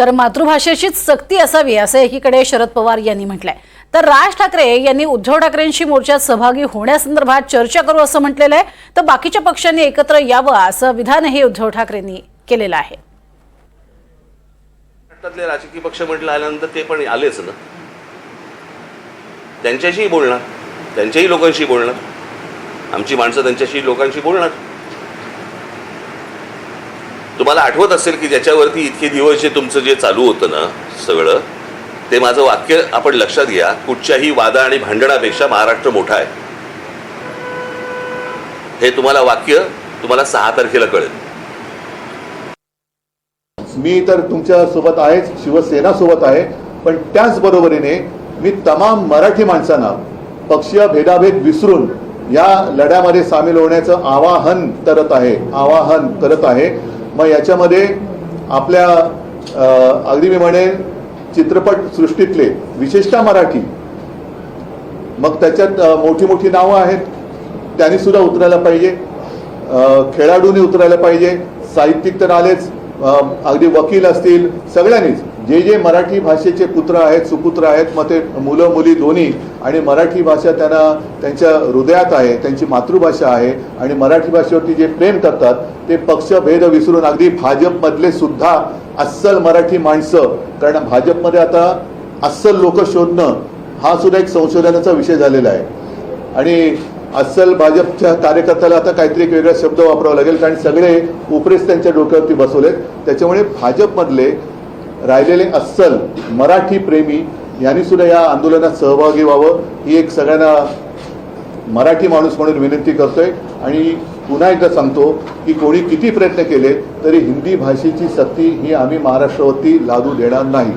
तर मातृभाषेचीच सक्ती असावी असं एकीकडे शरद पवार यांनी म्हटलंय. तर राज ठाकरे यांनी उद्धव ठाकरेंशी मोर्चात सहभागी होण्यासंदर्भात चर्चा करू असं म्हटलेलं आहे. तर बाकीच्या पक्षांनी एकत्र यावं असं विधानही उद्धव ठाकरेंनी केलेलं आहे. महाराष्ट्रातले राजकीय पक्ष म्हटलं आल्यानंतर ते पण आलेच ना. त्यांच्याशीही बोलणार त्यांच्याही लोकांशी बोलणार. आमची माणसं त्यांच्याशी लोकांशी बोलणार. तुम्हाला आठवत असेल की ज्याच्यावरती इतके दिवस जे तुमचं जे चालू होतं ना सगळं ते माझं वाक्य आपण लक्षात घ्या कुठच्याही वादा आणि भांडणापेक्षा महाराष्ट्र मोठा आहे. हे तुम्हाला वाक्य तुम्हाला सहा तारखेला कळेल. मी तर तुमच्यासोबत आहेच शिवसेना सोबत आहे पण त्याचबरोबरीने मी तमाम मराठी माणसांना पक्षीय भेदाभेद विसरून या लढ्यामध्ये सामील होण्याचं आवाहन करत आहे आवाहन करत आहे. मग याच्यामध्ये आपल्या अगदी मी म्हणेन चित्रपट सृष्टीतले विशेषतः मराठी मग त्याच्यात मोठी मोठी नावं आहेत. त्यांनी सुद्धा उतरायला पाहिजे. खेळाडूंनी उतरायला पाहिजे. साहित्यिक तर आलेच. अगदी वकील असतील सगळ्यांनीच. जे जे मराठी भाषेचे पुत्र आहेत सुपुत्र आहेत मग ते मुलं मुली दोन्ही आणि मराठी भाषा त्यांना त्यांच्या हृदयात आहे त्यांची मातृभाषा आहे आणि मराठी भाषेवरती जे प्रेम करतात ते पक्षभेद विसरून अगदी भाजपमधले सुद्धा अस्सल मराठी माणसं कारण भाजपमध्ये आता अस्सल लोक शोधणं हा सुद्धा एक संशोधनाचा विषय झालेला आहे. आणि अस्सल भाजपच्या कार्यकर्त्याला आता काहीतरी एक वेगळा शब्द वापरावा लागेल कारण सगळे उपरेस त्यांच्या डोक्यावरती बसवलेत. त्याच्यामुळे भाजपमधले राहिलेले अस्सल मराठी प्रेमी यांनी सुद्धा या आंदोलनात सहभागी व्हावं ही एक सगळ्यांना मराठी माणूस म्हणून विनंती करतोय. आणि पुन्हा एकदा सांगतो की कोणी किती प्रयत्न केले तरी हिंदी भाषेची सक्ती ही आम्ही महाराष्ट्रावरती लादू देणार नाही.